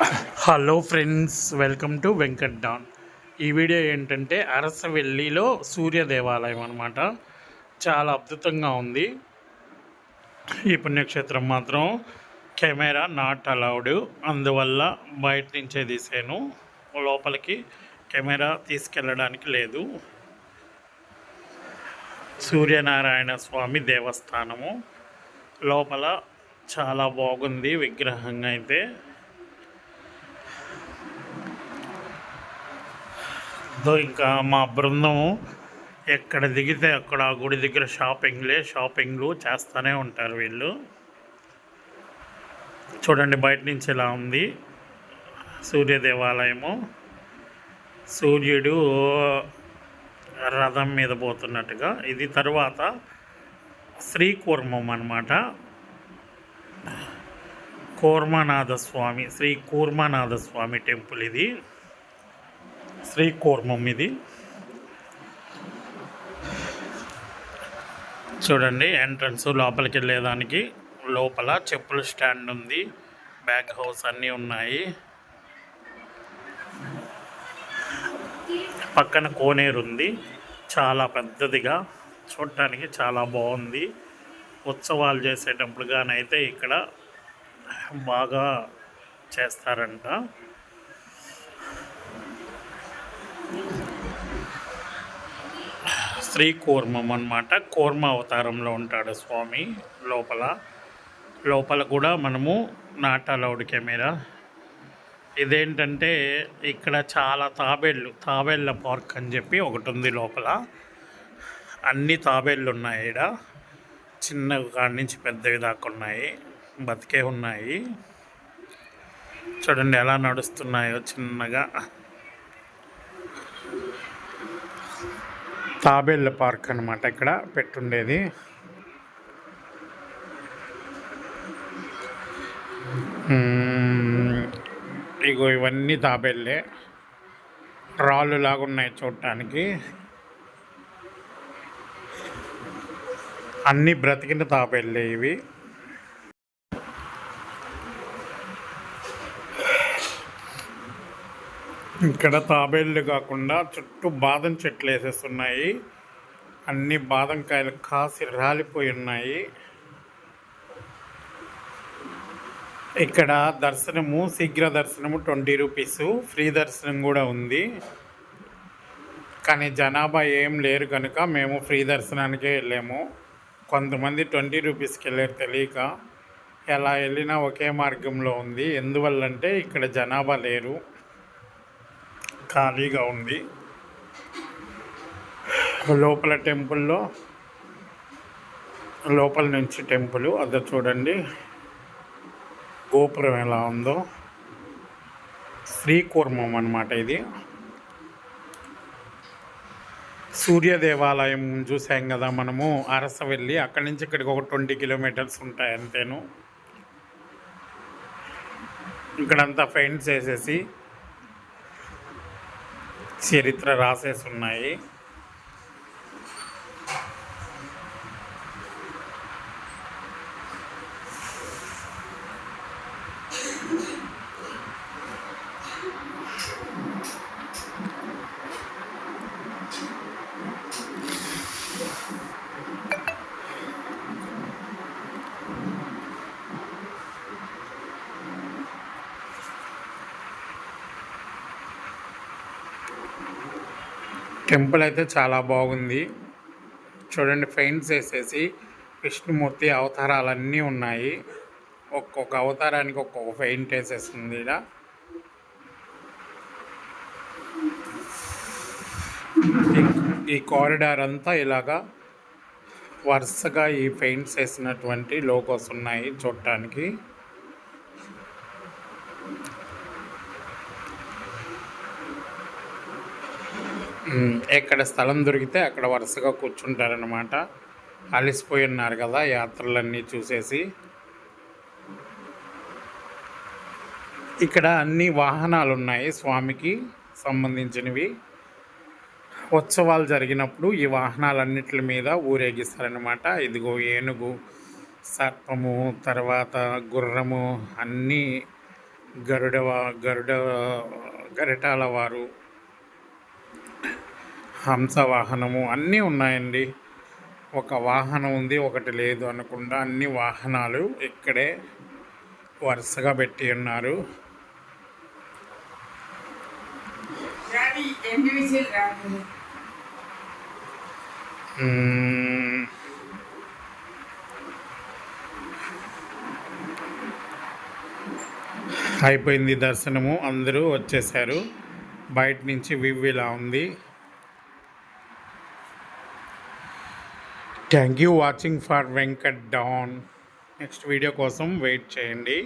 Hello friends welcome to Venkat Don ఈ video ఏంటంటే అరసవెల్లిలో సూర్య దేవాలయం అనమాట చాలా అద్భుతంగా ఉంది. ఈ పుణ్యక్షేత్రం మాత్రం కెమెరా నాట్ అలౌడ్ అందువల్ల బయట నుంచే తీసాను లోపలికి కెమెరా తీసుకెళ్ళడానికి లేదు. సూర్యనారాయణ స్వామి దేవస్థానము. లోపల చాలా బాగుంది విగ్రహంగా అయితే. దో ఇంకా మా బృందం ఎక్కడ దిగితే అక్కడ ఆ గుడి దగ్గర షాపింగ్లే షాపింగ్లు చేస్తూనే ఉంటారు వీళ్ళు. చూడండి బయట నుంచి ఇలా ఉంది. సూర్య దేవాలయము. సూర్యుడు రథం మీద పోతున్నట్టుగా. ఇది తర్వాత శ్రీకూర్మం అనమాట కూర్మనాథ స్వామి శ్రీ కూర్మనాథ స్వామి టెంపుల్ ఇది. శ్రీకూర్మం ఇది. చూడండి ఎంట్రన్స్ లోపలికి వెళ్ళేదానికి లోపల చెప్పుల స్టాండ్ ఉంది. బ్యాక్ హౌస్ అన్నీ ఉన్నాయి. పక్కన కోనేరు ఉంది. చాలా పెద్దదిగా. చూడటానికి చాలా బాగుంది. ఉత్సవాలు చేసేటప్పుడు చేసేటప్పుడుగానైతే ఇక్కడ బాగా చేస్తారంట. శ్రీ కూర్మం అన్నమాట కూర్మ అవతారంలో ఉంటాడు స్వామి లోపల. లోపల కూడా మనము నాట్ అలౌడ్ కెమెరా. ఇదేంటంటే ఇక్కడ చాలా తాబేళ్ళు తాబేళ్ళ పార్క్ అని చెప్పి ఒకటి ఉంది లోపల. అన్ని తాబేళ్ళు ఉన్నాయి ఇక్కడ చిన్న కాడి నుంచి పెద్దవి దాకా ఉన్నాయి. బతికే ఉన్నాయి. చూడండి ఎలా నడుస్తున్నాయో చిన్నగా. తాబేళ్ళ పార్క్ అనమాట ఇక్కడ పెట్టుండేది. ఇగో ఇవన్నీ తాబేళ్ళే. రాళ్ళు లాగా ఉన్నాయి చూడటానికి అన్నీ బ్రతికిన తాబేళ్ళే ఇవి. ఇక్కడ తాబేళ్ళు కాకుండా చుట్టూ బాదం చెట్లు వేసేస్తున్నాయి. అన్ని బాదం కాయలు కాసి రాలిపోయి ఉన్నాయి. ఇక్కడ దర్శనము శీఘ్ర దర్శనము ట్వంటీ రూపీస్. ఫ్రీ దర్శనం కూడా ఉంది. కానీ జనాభా ఏం లేరు కనుక మేము ఫ్రీ దర్శనానికే వెళ్ళాము. కొంతమంది ట్వంటీ రూపీస్కి వెళ్ళారు తెలియక. ఎలా వెళ్ళినా ఒకే మార్గంలో ఉంది. ఎందువల్లంటే ఇక్కడ జనాభా లేరు. ఖాళీగా ఉంది. లోపల టెంపుల్లో లోపల నుంచి టెంపుల్ అది చూడండి. గోపురం ఎలా ఉందో. శ్రీకూర్మం అనమాట ఇది. సూర్య దేవాలయం చూసాం కదా మనము అరస వెళ్ళి అక్కడి నుంచి ఇక్కడికి ఒక ట్వంటీ కిలోమీటర్స్ ఉంటాయి అంతేను. ఇక్కడంతా ఫెయింట్స్ వేసేసి చరిత్ర రాసేసి ఉన్నాయి టెంపుల్ అయితే చాలా బాగుంది. చూడండి ఫెయింట్స్ వేసేసి విష్ణుమూర్తి అవతారాలన్నీ ఉన్నాయి. ఒక్కొక్క అవతారానికి ఒక్కొక్క ఫెయింట్ వేసేస్తుంది ఇక్కడ ఈ- ఈ కారిడార్ అంతా ఇలాగా వరుసగా ఈ పెయింట్స్ వేసినటువంటి లోగోస్ ఉన్నాయి చూడటానికి ఎక్కడ స్థలం దొరికితే అక్కడ వరుసగా కూర్చుంటారనమాట అలసిపోయి ఉన్నారు కదా యాత్రలన్నీ చూసేసి. ఇక్కడ అన్ని వాహనాలు ఉన్నాయి స్వామికి సంబంధించినవి. ఉత్సవాలు జరిగినప్పుడు ఈ వాహనాలన్నిటి మీద ఊరేగిస్తారనమాట ఇదిగో ఏనుగు సర్పము తర్వాత గుర్రము అన్నీ గరుడ గరుడ గరిటాల వారు హంస వాహనము అన్నీ ఉన్నాయండి. ఒక వాహనం ఉంది ఒకటి లేదు అనకుండా అన్ని వాహనాలు ఇక్కడే వరుసగా పెట్టి ఉన్నారు. అయిపోయింది దర్శనము. అందరూ వచ్చేసారు. బయట నుంచి వ్యూ ఇలా ఉంది. Thank you watching for Venkat down next video కోసం వెయిట్ చేయండి.